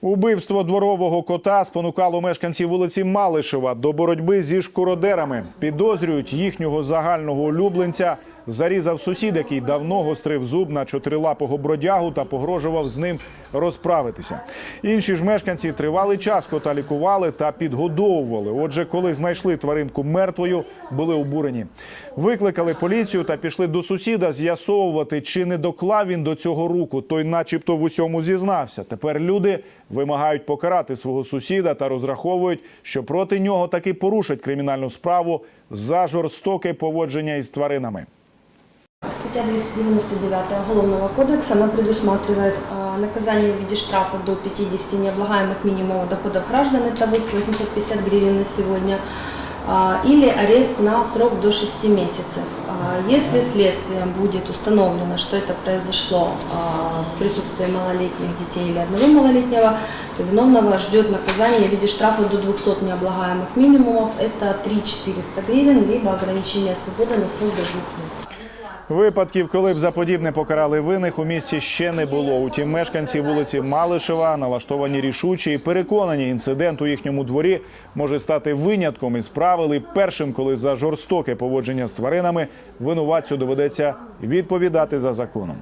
Убивство дворового кота спонукало мешканців вулиці Малишева до боротьби зі шкуродерами. Підозрюють їхнього загального улюбленця. Зарізав сусід, який давно гострив зуб на чотирилапого бродягу та погрожував з ним розправитися. Інші ж мешканці тривалий час кота лікували та підгодовували. Отже, коли знайшли тваринку мертвою, були обурені. Викликали поліцію та пішли до сусіда з'ясовувати, чи не доклав він до цього руку. Той, начебто, в усьому зізнався. Тепер люди вимагають покарати свого сусіда та розраховують, що проти нього таки порушать кримінальну справу за жорстоке поводження із тваринами. Статья 299 Уголовного кодекса, она предусматривает а, наказание в виде штрафа до 50 необлагаемых минимумов доходов граждан, это 850 гривен на сегодня, а, или арест на срок до 6 месяцев. А, Если следствием будет установлено, что это произошло в присутствии малолетних детей или одного малолетнего, то виновного ждет наказание в виде штрафа до 200 необлагаемых минимумов, это 3-400 гривен, либо ограничение свободы на срок до 2 лет. Випадків, коли б за подібне покарали винних, у місті ще не було. Утім, мешканці вулиці Малишева налаштовані рішучі і переконані, інцидент у їхньому дворі може стати винятком із правил і першим, коли за жорстоке поводження з тваринами винуватцю доведеться відповідати за законом.